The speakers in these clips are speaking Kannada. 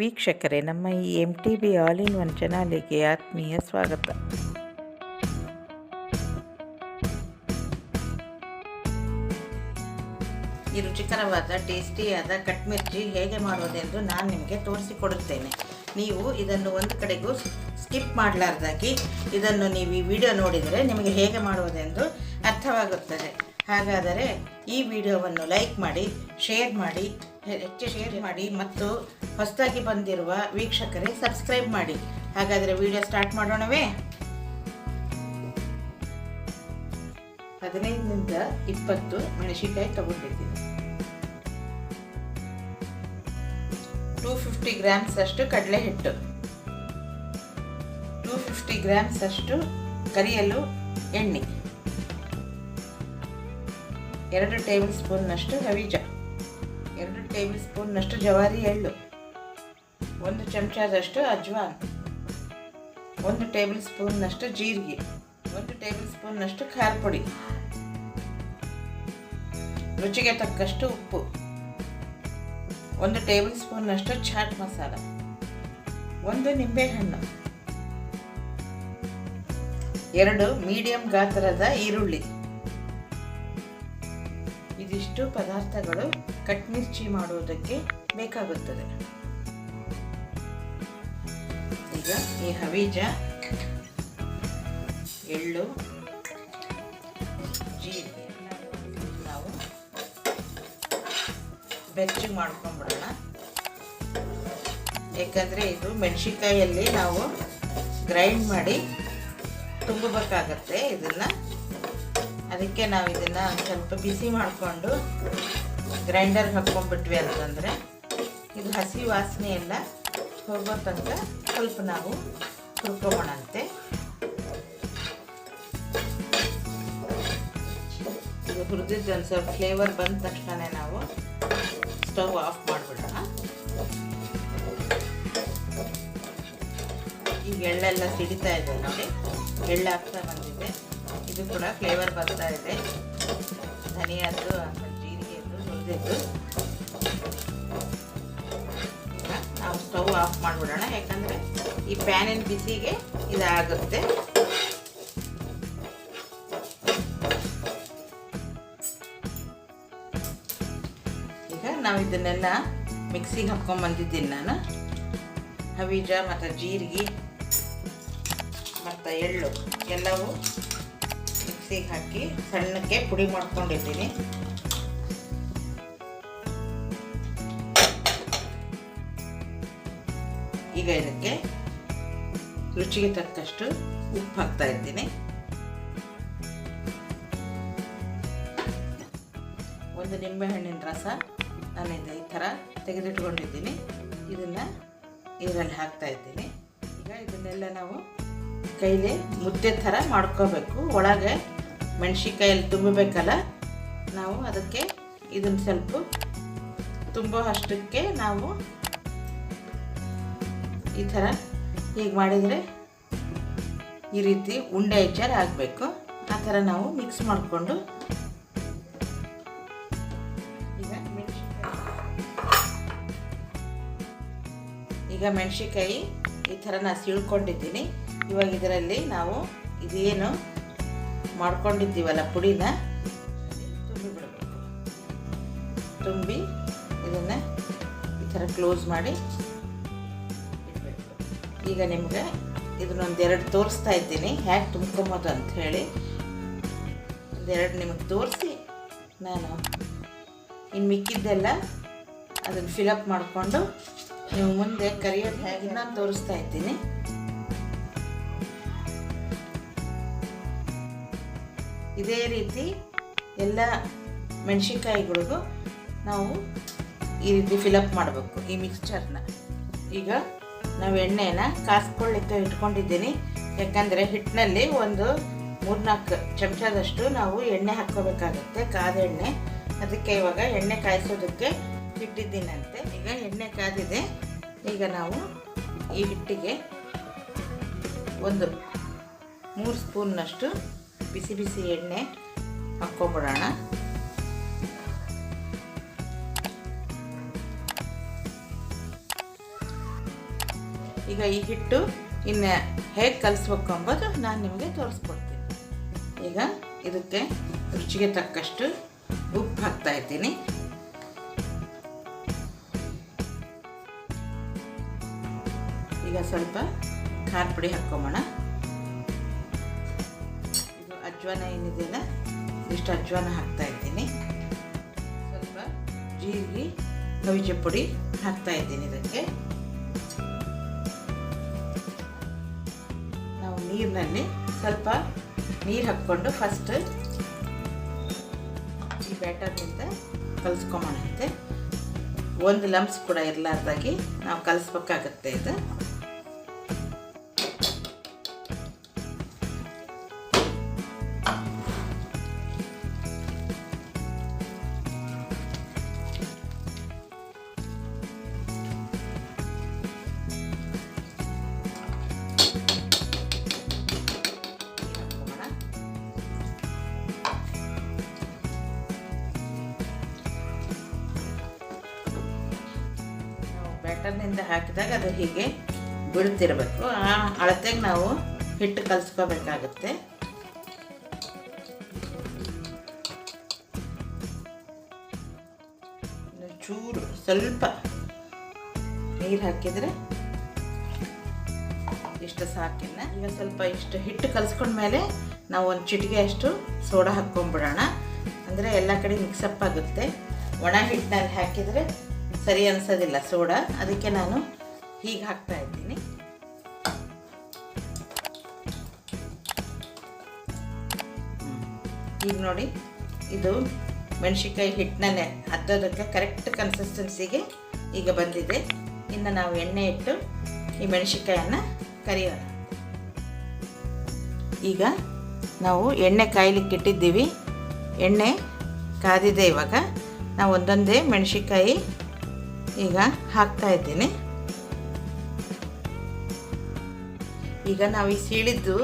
ವೀಕ್ಷಕರೇ, ನಮ್ಮ ಈ M T B all in one ಚಾನಲಿಗೆ ಆತ್ಮೀಯ ಸ್ವಾಗತ. ಈ ರುಚಿಕರವಾದ, ಟೇಸ್ಟಿಯಾದ ಕಟ್ ಮಿರ್ಚಿ ಹೇಗೆ ಮಾಡುವುದೆಂದು ನಾನು ನಿಮಗೆ ತೋರಿಸಿಕೊಡುತ್ತೇನೆ. ನೀವು ಇದನ್ನು ಒಂದು ಕಡೆಗೂ ಸ್ಕಿಪ್ ಮಾಡಲಾರ್ದಾಗಿ ಇದನ್ನು ನೀವು ಈ ವಿಡಿಯೋ ನೋಡಿದರೆ ನಿಮಗೆ ಹೇಗೆ ಮಾಡುವುದೆಂದು ಅರ್ಥವಾಗುತ್ತದೆ. ಹಾಗಾದರೆ ಈ ವಿಡಿಯೋವನ್ನು ಲೈಕ್ ಮಾಡಿ, ಶೇರ್ ಮಾಡಿ, ಹೆಚ್ಚು ಶೇರ್ ಮಾಡಿ ಮತ್ತು ಹೊಸದಾಗಿ ಬಂದಿರುವ ವೀಕ್ಷಕರೇ ಸಬ್ಸ್ಕ್ರೈಬ್ ಮಾಡಿ. ಹಾಗಾದರೆ ವಿಡಿಯೋ ಸ್ಟಾರ್ಟ್ ಮಾಡೋಣವೇ? ಹದಿನೈದರಿಂದ ಇಪ್ಪತ್ತು ಮೆಣಸಿನಕಾಯಿ ತಗೊಂಡಿದ್ದೀನಿ. ಟೂ ಫಿಫ್ಟಿ ಗ್ರಾಮ್ಸ್ ಅಷ್ಟು ಕಡಲೆ ಹಿಟ್ಟು ಟೂ ಫಿಫ್ಟಿ ಗ್ರಾಮ್ಸ್ ಅಷ್ಟು ಕರಿಯಲು ಎಣ್ಣೆ. ಎರಡು ಟೇಬಲ್ ಸ್ಪೂನ್ನಷ್ಟು ಹವಿಜ ಎರಡು ಟೇಬಲ್ ಸ್ಪೂನ್ನಷ್ಟು ಜವಾರಿ ಎಳ್ಳು. ಒಂದು ಚಮಚದಷ್ಟು ಅಜ್ವಾನ್, ಒಂದು ಟೇಬಲ್ ಸ್ಪೂನ್ನಷ್ಟು ಜೀರಿಗೆ, ಒಂದು ಟೇಬಲ್ ಸ್ಪೂನ್ನಷ್ಟು ಖಾರ ಪುಡಿ, ರುಚಿಗೆ ತಕ್ಕಷ್ಟು ಉಪ್ಪು, ಒಂದು ಟೇಬಲ್ ಸ್ಪೂನ್ನಷ್ಟು ಚಾಟ್ ಮಸಾಲ, ಒಂದು ನಿಂಬೆಹಣ್ಣು ಎರಡು ಮೀಡಿಯಂ ಗಾತ್ರದ ಈರುಳ್ಳಿ. ಇದಿಷ್ಟು ಪದಾರ್ಥಗಳು ಕಟ್ ಮಿರ್ಚಿ ಮಾಡುವುದಕ್ಕೆ ಬೇಕಾಗುತ್ತದೆ. ಈ ಹವೀಜ, ಎಳ್ಳು, ಜೀರಿಗೆ, ನಾವು ಬೆಚ್ಚಗೆ ಮಾಡ್ಕೊಂಡ್ಬಿಡೋಣ ಯಾಕಂದರೆ ಇದು ಮೆಣಸಿನ್ಕಾಯಲ್ಲಿ ನಾವು ಗ್ರೈಂಡ್ ಮಾಡಿ ತುಂಬಬೇಕಾಗತ್ತೆ ಇದನ್ನು. ಅದಕ್ಕೆ ನಾವು ಇದನ್ನು ಸ್ವಲ್ಪ ಬಿಸಿ ಮಾಡಿಕೊಂಡು ಗ್ರೈಂಡರ್ಗೆ ಹಾಕ್ಕೊಂಡ್ಬಿಟ್ವಿ ಅಂತಂದರೆ ಇದು ಹಸಿ ವಾಸನೆ ಎಲ್ಲ ಹೋಗೋ ತನಕ ಸ್ವಲ್ಪ ನಾವು ಹುರ್ಕೊಂಬೋಣಂತೆ ಇದು ಹುರಿದಿದ್ದು ಒಂದು ಸ್ವಲ್ಪ ಫ್ಲೇವರ್ ಬಂದ ತಕ್ಷಣ ನಾವು ಸ್ಟವ್ ಆಫ್ ಮಾಡಿಬಿಡೋಣ. ಈಗ ಎಳ್ಳೆಲ್ಲ ಸಿಡಿತಾ ಇದೆ ನೋಡಿ. ಎಳ್ಳು ಹಾಕ್ತಾ ಬಂದಿದೆ. ಇದು ಕೂಡ ಫ್ಲೇವರ್ ಬರ್ತಾ ಇದೆ. ಧನಿಯಾದ್ದು ಜೀರಿಗೆದ್ದು, ಹುರಿದಿದ್ದು. ಸ್ಟವ್ ಆಫ್ ಮಾಡಿಬಿಡೋಣ. ಯಾಕಂದರೆ ಈ ಪ್ಯಾನಿನ ಬಿಸಿಗೆ ಇದಾಗುತ್ತೆ. ಈಗ ನಾವು ಇದನ್ನೆಲ್ಲ ಮಿಕ್ಸಿಗೆ ಹಾಕ್ಕೊಂಬಂದಿದ್ದೀನಿ ನಾನು. ಹವೀಜ ಮತ್ತು ಜೀರಿಗೆ ಮತ್ತು ಎಳ್ಳು ಎಲ್ಲವೂ ಮಿಕ್ಸಿಗೆ ಹಾಕಿ ಸಣ್ಣಕ್ಕೆ ಪುಡಿ ಮಾಡ್ಕೊಂಡಿದ್ದೀನಿ. ಈಗ ಇದಕ್ಕೆ ರುಚಿಗೆ ತಕ್ಕಷ್ಟು ಉಪ್ಪು ಹಾಕ್ತಾ ಇದ್ದೀನಿ ಒಂದು ನಿಂಬೆಹಣ್ಣಿನ ರಸ ನಾನು ಇದು ಈ ಥರ ತೆಗೆದಿಟ್ಕೊಂಡಿದ್ದೀನಿ. ಇದನ್ನು ಇದರಲ್ಲಿ ಹಾಕ್ತಾ ಇದ್ದೀನಿ ಈಗ ಇದನ್ನೆಲ್ಲ ನಾವು ಕೈಲಿ ಮುದ್ದೆ ಥರ ಮಾಡ್ಕೋಬೇಕು. ಒಳಗೆ ಮೆಣಸಿಕಾಯಲ್ಲಿ ತುಂಬಬೇಕಲ್ಲ, ನಾವು ಅದಕ್ಕೆ ಇದನ್ನು ಸ್ವಲ್ಪ ತುಂಬೋ ಅಷ್ಟಕ್ಕೆ ನಾವು ಈ ಥರ ಹೀಗೆ ಮಾಡಿದರೆ ಈ ರೀತಿ ಉಂಡೆ ಹೆಚ್ಚಾರ ಆಗಬೇಕು ಆ ಥರ ನಾವು ಮಿಕ್ಸ್ ಮಾಡಿಕೊಂಡು ಈಗ ಮೆಣಸಿನ್ಕಾಯಿ. ಈಗ ಮೆಣಸಿನ್ಕಾಯಿ ಈ ಥರ ನಾನು ಸೀಳ್ಕೊಂಡಿದ್ದೀನಿ. ಇವಾಗ ಇದರಲ್ಲಿ ನಾವು ಇದೇನು ಮಾಡ್ಕೊಂಡಿದ್ದೀವಲ್ಲ ಪುಡಿನ? ತುಂಬಿ ತುಂಬಿ ಇದನ್ನು ಈ ಥರ ಕ್ಲೋಸ್ ಮಾಡಿ ಈಗ ನಿಮಗೆ ಇದನ್ನೊಂದೆರಡು ತೋರಿಸ್ತಾ ಇದ್ದೀನಿ. ಹೇಗೆ ತುಂಬ್ಕೊಬೋದು ಅಂತ ಹೇಳಿ. ಒಂದೆರಡು ನಿಮಗೆ ತೋರಿಸಿ ನಾನು ಇನ್ನು ಮಿಕ್ಕಿದ್ದೆಲ್ಲ ಅದನ್ನು ಫಿಲಪ್ ಮಾಡಿಕೊಂಡು ನೀವು ಮುಂದೆ ಕರಿಯೋದು ಹೇಗೆ ನಾನು ತೋರಿಸ್ತಾ ಇದ್ದೀನಿ. ಇದೇ ರೀತಿ ಎಲ್ಲ ಮೆಣಸಿನ್ಕಾಯಿಗಳಿಗೂ ನಾವು ಈ ರೀತಿ ಫಿಲಪ್ ಮಾಡಬೇಕು ಈ ಮಿಕ್ಸ್ಚರ್ನ ಈಗ ನಾವು ಎಣ್ಣೆನ ಕಾಸ್ಕೊಳ್ಳಿಕ್ಕೆ ಇಟ್ಕೊಂಡಿದ್ದೀನಿ. ಯಾಕಂದರೆ ಹಿಟ್ಟಿನಲ್ಲಿ ಒಂದು ಮೂರ್ನಾಲ್ಕು ಚಮಚದಷ್ಟು ನಾವು ಎಣ್ಣೆ ಹಾಕ್ಕೋಬೇಕಾಗುತ್ತೆ, ಕಾದ ಎಣ್ಣೆ. ಅದಕ್ಕೆ ಇವಾಗ ಎಣ್ಣೆ ಕಾಯಿಸೋದಕ್ಕೆ ಹಿಟ್ಟಿದ್ದೀನಂತೆ ಈಗ ಎಣ್ಣೆ ಕಾದಿದೆ. ಈಗ ನಾವು ಈ ಹಿಟ್ಟಿಗೆ ಒಂದು ಮೂರು ಸ್ಪೂನ್ನಷ್ಟು ಬಿಸಿ ಬಿಸಿ ಎಣ್ಣೆ ಹಾಕ್ಕೊಂಬಿಡೋಣ. ಈಗ ಈ ಹಿಟ್ಟು ಇನ್ನು ಹೇಗೆ ಕಲಿಸ್ಬೇಕು ಅಂಬೋದು ನಾನು ನಿಮಗೆ ತೋರಿಸ್ಕೊಡ್ತೀನಿ. ಈಗ ಇದಕ್ಕೆ ರುಚಿಗೆ ತಕ್ಕಷ್ಟು ಉಪ್ಪು ಹಾಕ್ತಾ ಇದ್ದೀನಿ. ಈಗ ಸ್ವಲ್ಪ ಖಾರ ಪುಡಿ ಹಾಕ್ಕೊಂಬೋಣ. ಇದು ಅಜ್ವಾನ ಏನಿದೆಯಲ್ಲ ಇಷ್ಟು ಅಜ್ವಾನ ಹಾಕ್ತಾ ಇದ್ದೀನಿ. ಸ್ವಲ್ಪ ಜೀರಿಗೆ, ಕವಿಜೆ ಪುಡಿ ಹಾಕ್ತಾ ಇದ್ದೀನಿ ಇದಕ್ಕೆ. ನೀರಿನಲ್ಲಿ ಸ್ವಲ್ಪ ನೀರು ಹಾಕ್ಕೊಂಡು ಫಸ್ಟ್ ಈ ಬ್ಯಾಟರ್ನಿಂದ ಕಲಿಸ್ಕೊಂಬೋಣಂತೆ. ಒಂದು ಲಮ್ಸ್ ಕೂಡ ಇರಲಾರ್ದಾಗಿ ನಾವು ಕಲಿಸ್ಬೇಕಾಗತ್ತೆ ಇದು. ನಾವು ಬ್ಯಾಟರ್ನಿಂದ ಹಾಕಿದಾಗ ಅದು ಹೀಗೆ ಬಿಡ್ತಿರ್ಬೇಕು ಆ ಅಳತೆಗೆ ನಾವು ಹಿಟ್ಟು ಕಲಿಸ್ಕೋಬೇಕಾಗುತ್ತೆ. ಚೂರು ಸ್ವಲ್ಪ ನೀರು ಹಾಕಿದರೆ ಇಷ್ಟು ಸಾಕಿನ. ಈಗ ಸ್ವಲ್ಪ ಇಷ್ಟು ಹಿಟ್ಟು ಕಲಿಸ್ಕೊಂಡ್ಮೇಲೆ ನಾವು ಒಂದು ಚಿಟಿಗೆ ಅಷ್ಟು ಸೋಡಾ ಹಾಕ್ಕೊಂಡ್ಬಿಡೋಣ ಅಂದರೆ ಎಲ್ಲ ಕಡೆ ಮಿಕ್ಸಪ್ ಆಗುತ್ತೆ. ಒಣ ಹಿಟ್ಟಿನಲ್ಲಿ ಹಾಕಿದರೆ ಸರಿ ಅನ್ಸೋದಿಲ್ಲ, ಸೋಡಾ. ಅದಕ್ಕೆ ನಾನು ಹೀಗೆ ಹಾಕ್ತಾ ಇದ್ದೀನಿ. ಈಗ ನೋಡಿ, ಇದು ಮೆಣಸಿನ್ಕಾಯಿ ಹಿಟ್ಟಿನಲ್ಲೇ ಹತ್ತೋದಕ್ಕೆ ಕರೆಕ್ಟ್ ಕನ್ಸಿಸ್ಟೆನ್ಸಿಗೆ ಈಗ ಬಂದಿದೆ. ಇನ್ನು ನಾವು ಎಣ್ಣೆ ಇಟ್ಟು ಈ ಮೆಣಸಿನ್ಕಾಯನ್ನು ಕರಿಯೋಣ. ಈಗ ನಾವು ಎಣ್ಣೆ ಕಾಯ್ಲಿಕ್ಕೆ ಇಟ್ಟಿದ್ದೀವಿ. ಎಣ್ಣೆ ಕಾದಿದೆ ಇವಾಗ. ನಾವು ಒಂದೊಂದೇ ಮೆಣಸಿನ್ಕಾಯಿ ಈಗ ಹಾಕ್ತಾ ಇದ್ದೀನಿ. ಈಗ ನಾವು ಈ ಸೀಳಿದ್ದು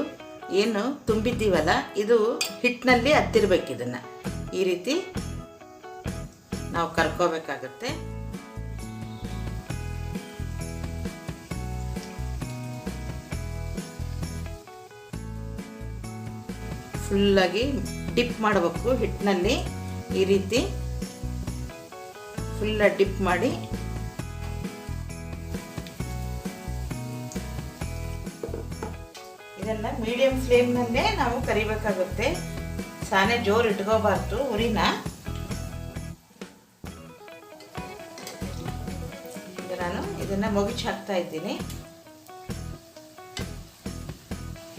ಏನು ತುಂಬಿದ್ದೀವಲ್ಲ, ಇದು ಹಿಟ್ಟಿನಲ್ಲಿ ಹತ್ತಿರ್ಬೇಕು ಇದನ್ನು. ಈ ರೀತಿ ನಾವು ಕರ್ಕೋಬೇಕಾಗತ್ತೆ. ಫುಲ್ಲಾಗಿ ಡಿಪ್ ಮಾಡಬೇಕು ಹಿಟ್ಟಿನಲ್ಲಿ ಈ ರೀತಿ ಫುಲ್ಲ ಡಿಪ್ ಮಾಡಿ. ಇದನ್ನ ಮೀಡಿಯಂ ಫ್ಲೇಮ್ನಲ್ಲೇ ನಾವು ಕರಿಬೇಕಾಗುತ್ತೆ. ಸಾನೆ ಜೋರು ಇಟ್ಕೋಬಾರ್ದು ಉರಿನ. ನಾನು ಇದನ್ನ ಮುಗಿಚ್ ಹಾಕ್ತಾ ಇದ್ದೀನಿ.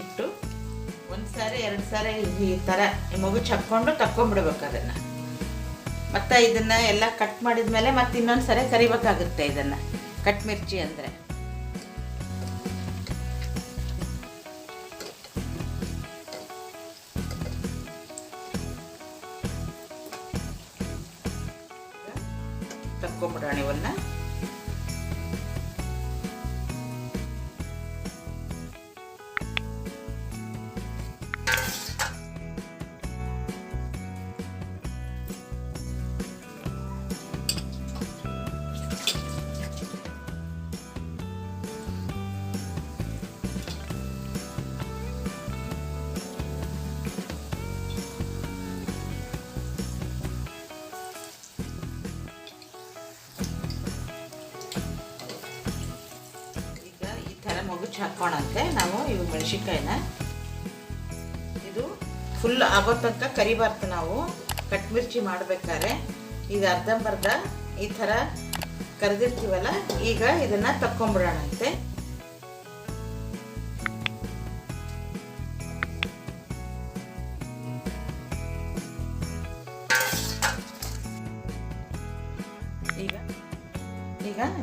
ಇಟ್ಟು ಒಂದ್ಸಾರಿ ಎರಡು ಸಾರಿ ಈ ಥರ ಮುಗಿಚ್ ಹಾಕ್ಕೊಂಡು ತಕ್ಕೊಂಡ್ಬಿಡ್ಬೇಕು ಅದನ್ನು. ಮತ್ತು ಇದನ್ನು ಎಲ್ಲ ಕಟ್ ಮಾಡಿದ ಮೇಲೆ ಮತ್ತೆ ಇನ್ನೊಂದು ಸರಿ ಕರಿಬೇಕಾಗುತ್ತೆ ಇದನ್ನು. ಕಟ್ ಮಿರ್ಚಿ ಅಂದರೆ. ಹಾಕೋಣಂತೆ ನಾವು ಇವು ಮೆಣಸಿನ್ಕಾಯಿನ. ಇದು ಫುಲ್ ಆಗೋ ತನಕ ಕರಿಬಾರ್ದು ನಾವು. ಕಟ್ ಮಿರ್ಚಿ ಮಾಡ್ಬೇಕಾದ್ರೆ ಈಗ ಅರ್ಧಂಬರ್ಧ ಈ ಥರ ಕರೆದಿರ್ತೀವಲ್ಲ, ಈಗ ಇದನ್ನು ತಕ್ಕೊಂಬಿಡೋಣಂತೆ.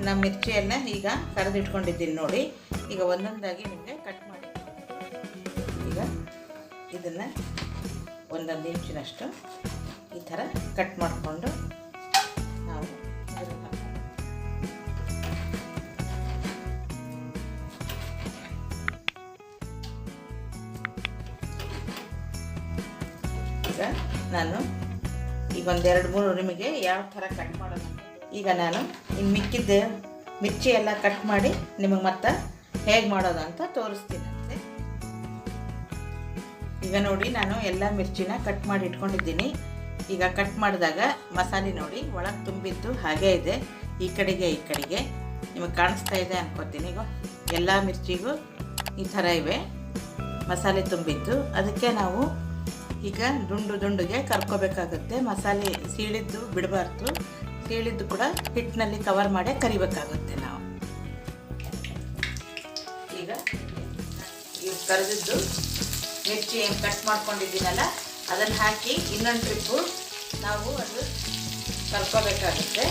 ನಮ್ಮ ಮಿರ್ಚಿಯನ್ನು ಈಗ ಕರೆದಿಟ್ಕೊಂಡಿದ್ದೀನಿ ನೋಡಿ. ಈಗ ಒಂದೊಂದಾಗಿ ನಿಮಗೆ ಕಟ್ ಮಾಡಿ ಈಗ ಇದನ್ನು ಒಂದೊಂದು ಇಂಚಿನಷ್ಟು ಈ ಥರ ಕಟ್ ಮಾಡಿಕೊಂಡು ನಾವು ಈಗ ನಾನು ಈಗ ಒಂದೆರಡು ಮೂರು ನಿಮಗೆ ಯಾವ ಥರ ಕಟ್ ಮಾಡೋದು ಈಗ ನಾನು ಇನ್ನು ಮಿಕ್ಕಿದ್ದ ಮಿರ್ಚಿ ಎಲ್ಲ ಕಟ್ ಮಾಡಿ ನಿಮಗೆ ಮತ್ತೆ ಹೇಗೆ ಮಾಡೋದು ಅಂತ. ಈಗ ನೋಡಿ ನಾನು ಎಲ್ಲ ಮಿರ್ಚಿನ ಕಟ್ ಮಾಡಿ ಇಟ್ಕೊಂಡಿದ್ದೀನಿ. ಈಗ ಕಟ್ ಮಾಡಿದಾಗ ಮಸಾಲೆ ನೋಡಿ ಒಳಗೆ ತುಂಬಿದ್ದು ಹಾಗೇ ಇದೆ. ಈ ಕಡೆಗೆ ಈ ಕಡೆಗೆ. ನಿಮಗೆ ಕಾಣಿಸ್ತಾ ಇದೆ ಅನ್ಕೋತೀನಿ. ಈಗ ಎಲ್ಲ ಮಿರ್ಚಿಗೂ ಈ ಥರ ಇವೆ. ಮಸಾಲೆ ತುಂಬಿದ್ದು. ಅದಕ್ಕೆ ನಾವು ಈಗ ದುಂಡು ದುಂಡುಗೆ ಕರ್ಕೋಬೇಕಾಗುತ್ತೆ. ಮಸಾಲೆ ಸೀಳಿದ್ದು, ಬಿಡಬಾರ್ದು. ಸೀಳಿದ್ದು ಕೂಡ ಹಿಟ್ಟಿನಲ್ಲಿ ಕವರ್ ಮಾಡಿ ಕರಿಬೇಕಾಗುತ್ತೆ ನಾವು. ಈಗ ಈಗ ಕರೆದಿದ್ದು ಮಿರ್ಚಿ ಏನು ಕಟ್ ಮಾಡ್ಕೊಂಡಿದ್ದೀನಲ್ಲ, ಅದನ್ನು ಹಾಕಿ ಇನ್ನೊಂದು ಟ್ರಿಪ್ಪು ನಾವು ಅದು ಕಲ್ಕೋಬೇಕಾಗುತ್ತೆ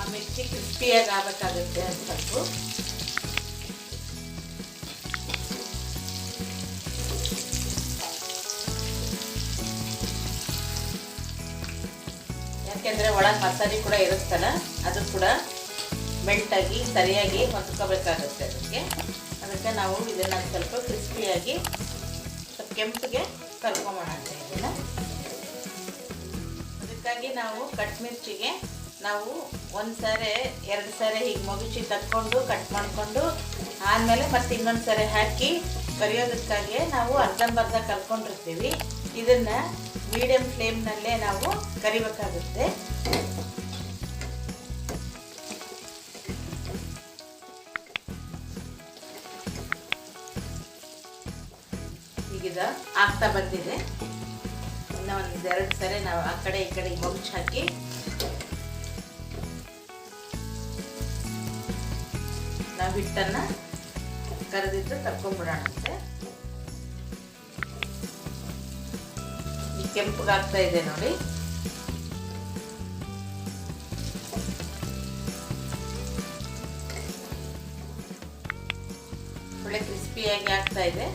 ಆ ಮಿರ್ಚಿ ಕ್ರಿಸ್ಪಿಯಾಗಿ ಆಗಬೇಕಾಗುತ್ತೆ ಸ್ವಲ್ಪ ಯಾಕೆಂದರೆ ಒಳಗೆ ಮಸಾಲೆ ಕೂಡ ಇರುತ್ತಲ್ಲ, ಅದು ಕೂಡ ಮೆಲ್ಟಾಗಿ, ಸರಿಯಾಗಿ ಹೊಂದ್ಕೋಬೇಕಾಗುತ್ತೆ ಅದಕ್ಕೆ. ಅದಕ್ಕೆ ನಾವು ಇದನ್ನು ಸ್ವಲ್ಪ ಕ್ರಿಸ್ಪಿಯಾಗಿ ಸ್ವಲ್ಪ ಕೆಂಪಿಗೆ ಕರ್ಕೊಂಬೋಣ ಇದನ್ನು. ಅದಕ್ಕಾಗಿ ನಾವು ಕಟ್ ಮಿರ್ಚಿಗೆ ನಾವು ಒಂದು ಸಾರಿ, ಎರಡು ಸಾರಿ ಹೀಗೆ ಮಗುಚಿ ತಕ್ಕೊಂಡು ಕಟ್ ಮಾಡಿಕೊಂಡು ಆದಮೇಲೆ ಮತ್ತೆ ಇನ್ನೊಂದು ಸಾರಿ ಹಾಕಿ ಕರಿಯೋದಕ್ಕಾಗಿ ನಾವು ಅರ್ಧಂಬರ್ಧ ಕಲ್ಕೊಂಡಿರ್ತೀವಿ ಇದನ್ನು ಮೀಡಿಯಂ ಫ್ಲೇಮ್ನಲ್ಲೇ ನಾವು ಕರಿಬೇಕಾಗುತ್ತೆ. ಈಗಿದ ಆಗ್ತಾ ಬಂದಿದೆ. ಇನ್ನು ಎರಡು ಸರಿ ನಾವು ಆ ಕಡೆ ಈ ಕಡೆ ಮಗುಚ್ ಹಾಕಿ. ನಾವು ಹಿಟ್ಟನ್ನ ಕರೆದಿದ್ದು ತಕ್ಕೊಂಡ್ಬಿಡೋಣಂತೆ ಕೆಂಪಗಾಗ್ತಾ ಇದೆ ನೋಡಿ. ಒಳ್ಳೆ ಕ್ರಿಸ್ಪಿಯಾಗಿ ಆಗ್ತಾ ಇದೆ.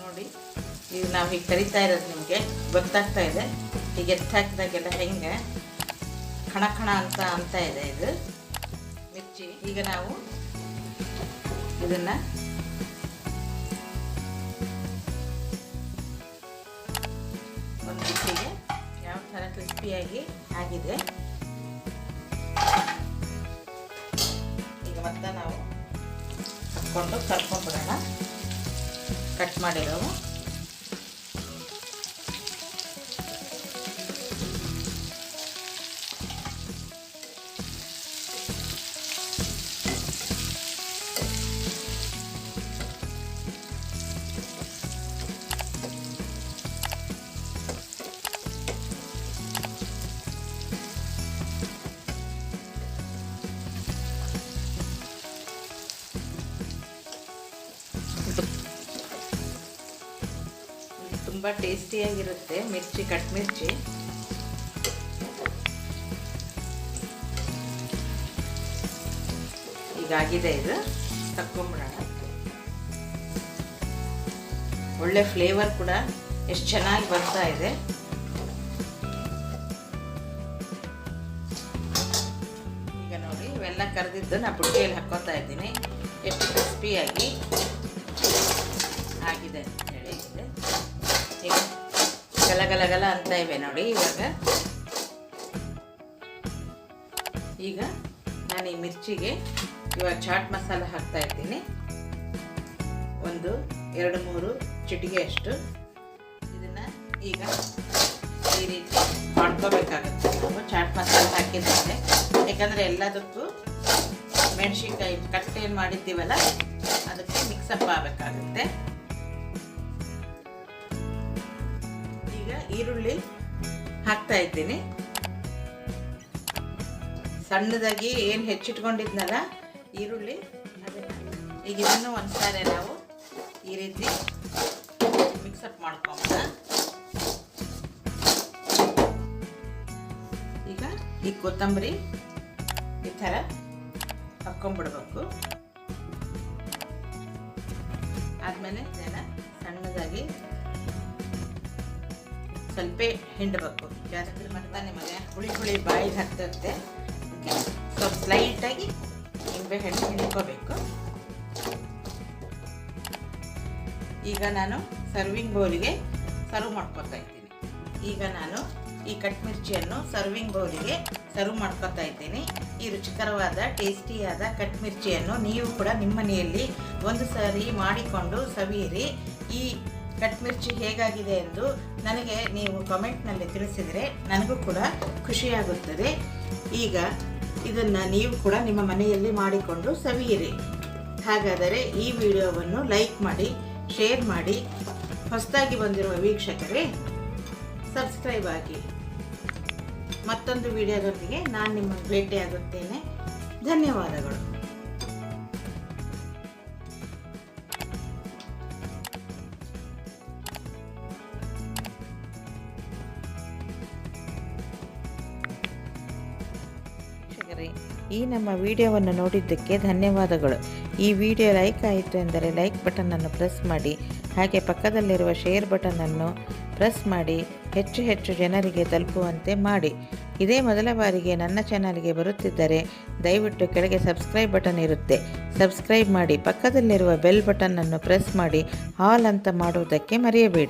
ನೋಡಿ, ಈಗ ನಾವು ಹೀಗೆ ಕರಿತಾ ಇರೋದು ನಿಮಗೆ ಗೊತ್ತಾಗ್ತಾ ಇದೆ. ಈಗ ಎತ್ತು ಹಾಕಿದಾಗೆಲ್ಲ ಹೆಂಗೆ? ಖಣ ಖಣ ಅಂತ ಅಂತ ಇದೆ ಇದು. ಮಿರ್ಚಿ. ಈಗ ನಾವು ಇದನ್ನ ಕ್ರಿಸ್ಪಿಯಾಗಿ ಆಗಿದೆ. ಈಗ ಮತ್ತೆ ನಾವು ಹಾಕ್ಕೊಂಡು ಕರ್ಕೊಂಡ್ಬಿಡೋಣ. ಕಟ್ ಮಾಡಿರೋವು ತುಂಬ ಟೇಸ್ಟಿಯಾಗಿರುತ್ತೆ ಮಿರ್ಚಿ, ಕಟ್ ಮಿರ್ಚಿ. ಈಗಾಗಿದೆ ಇದು, ತಕ್ಕೊಂಬಿಡೋಣ. ಒಳ್ಳೆ ಫ್ಲೇವರ್ ಕೂಡ ಎಷ್ಟು ಚೆನ್ನಾಗಿ ಬರ್ತಾ ಇದೆ. ಈಗ ನೋಡಿ, ಇವೆಲ್ಲ ಕರೆದಿದ್ದು ನಾ ಬುಟ್ಟಿಯಲ್ಲಿ ಹಾಕೋತಾ ಇದ್ದೀನಿ. ಎಷ್ಟು ಕ್ರಿಸ್ಪಿಯಾಗಿ ಆಗಿದೆ ಅಂತ ಹೇಳಿ. ಈಗ ಗಲ ಗಲ ಗಲ ಅಂತ ಇವೆ ನೋಡಿ ಇವಾಗ. ಈಗ ನಾನು ಈ ಮಿರ್ಚಿಗೆ ಇವಾಗ ಚಾಟ್ ಮಸಾಲ ಹಾಕ್ತಾ ಇರ್ತೀನಿ ಒಂದು, ಎರಡು, ಮೂರು ಚಿಟಿಗೆ ಅಷ್ಟು. ಇದನ್ನು ಈಗ ಈ ರೀತಿ ಮಾಡ್ಕೋಬೇಕಾಗುತ್ತೆ. ನಾವು ಚಾಟ್ ಮಸಾಲ ಹಾಕಿದ್ರೆ ಯಾಕಂದರೆ ಎಲ್ಲದಕ್ಕೂ ಮೆಣಸಿನ್ಕಾಯಿ ಕಟ್ ಏನು ಮಾಡಿದ್ದೀವಲ್ಲ ಅದಕ್ಕೆ ಮಿಕ್ಸಪ್ ಆಗಬೇಕಾಗುತ್ತೆ. ಈರುಳ್ಳಿ ಹಾಕ್ತಾ ಇದ್ದೀನಿ. ಸಣ್ಣದಾಗಿ ಏನು ಹೆಚ್ಚಿಟ್ಕೊಂಡಿದ್ನಲ್ಲ, ಈರುಳ್ಳಿ. ಈಗ ಇದನ್ನು ಒಂದ್ಸಾರಿ ನಾವು ಈ ರೀತಿ ಮಿಕ್ಸಪ್ ಮಾಡ್ಕೊಂಬ ಈಗ ಈ ಕೊತ್ತಂಬರಿ ಈ ಥರ ಹಾಕ್ಕೊಂಬಿಡ್ಬೇಕು ಆದಮೇಲೆ ಇದನ್ನು ಸ್ವಲ್ಪ ಹಿಂಡಬೇಕು ಜಾಸ್ತಿ ಮಾಡ್ತಾ ಮನೆ ಹುಳಿ ಹುಳಿ ಬಾಯಿಗೆ ಹತ್ತುತ್ತೆ. ಸ್ವಲ್ಪ ಲೈಟಾಗಿ ನಿಂಬೆ ಹಣ್ಣು ಹಿಂಡ್ಕೋಬೇಕು. ಈಗ ನಾನು ಸರ್ವಿಂಗ್ ಬೌಲಿಗೆ ಸರ್ವ್ ಮಾಡ್ಕೊತಾ ಇದ್ದೀನಿ. ಈಗ ನಾನು ಈ ಕಟ್ ಮಿರ್ಚಿಯನ್ನು ಸರ್ವಿಂಗ್ ಬೌಲಿಗೆ ಸರ್ವ್ ಮಾಡ್ಕೊತಾ ಇದ್ದೀನಿ. ಈ ರುಚಿಕರವಾದ, ಟೇಸ್ಟಿಯಾದ ಕಟ್ ಮಿರ್ಚಿಯನ್ನು ನೀವು ಕೂಡ ನಿಮ್ಮ ಮನೆಯಲ್ಲಿ ಒಂದು ಸಾರಿ ಮಾಡಿಕೊಂಡು ಸವಿಯಿರಿ. ಈ ಕಟ್ ಮಿರ್ಚಿ ಹೇಗಾಗಿದೆ ಎಂದು ನನಗೆ ನೀವು ಕಮೆಂಟ್ನಲ್ಲಿ ತಿಳಿಸಿದರೆ ನನಗೂ ಕೂಡ ಖುಷಿಯಾಗುತ್ತದೆ. ಈಗ ಇದನ್ನು ನೀವು ಕೂಡ ನಿಮ್ಮ ಮನೆಯಲ್ಲಿ ಮಾಡಿಕೊಂಡು ಸವಿಯಿರಿ. ಹಾಗಾದರೆ ಈ ವಿಡಿಯೋವನ್ನು ಲೈಕ್ ಮಾಡಿ ಶೇರ್ ಮಾಡಿ, ಹೊಸದಾಗಿ ಬಂದಿರುವ ವೀಕ್ಷಕರೇ ಸಬ್ಸ್ಕ್ರೈಬ್ ಆಗಿ. ಮತ್ತೊಂದು ವಿಡಿಯೋದೊಂದಿಗೆ ನಾನು ನಿಮ್ಮನ್ನು ಭೇಟಿಯಾಗುತ್ತೇನೆ. ಧನ್ಯವಾದಗಳು. ಈ ನಮ್ಮ ವಿಡಿಯೋವನ್ನು ನೋಡಿದ್ದಕ್ಕೆ ಧನ್ಯವಾದಗಳು. ಈ ವಿಡಿಯೋ ಲೈಕ್ ಆಯಿತು ಎಂದರೆ ಲೈಕ್ ಬಟನನ್ನು ಪ್ರೆಸ್ ಮಾಡಿ, ಹಾಗೆ ಪಕ್ಕದಲ್ಲಿರುವ ಶೇರ್ ಬಟನನ್ನು ಪ್ರೆಸ್ ಮಾಡಿ, ಹೆಚ್ಚು ಹೆಚ್ಚು ಜನರಿಗೆ ತಲುಪುವಂತೆ ಮಾಡಿ. ಇದೇ ಮೊದಲ ಬಾರಿಗೆ ನನ್ನ ಚಾನಲ್ಗೆ ಬರುತ್ತಿದ್ದರೆ ದಯವಿಟ್ಟು ಕೆಳಗೆ ಸಬ್ಸ್ಕ್ರೈಬ್ ಬಟನ್ ಇರುತ್ತೆ. ಸಬ್ಸ್ಕ್ರೈಬ್ ಮಾಡಿ ಪಕ್ಕದಲ್ಲಿರುವ ಬೆಲ್ ಬಟನನ್ನು ಪ್ರೆಸ್ ಮಾಡಿ, ಹಾಲ್ ಅಂತ ಮಾಡುವುದಕ್ಕೆ ಮರೆಯಬೇಡಿ.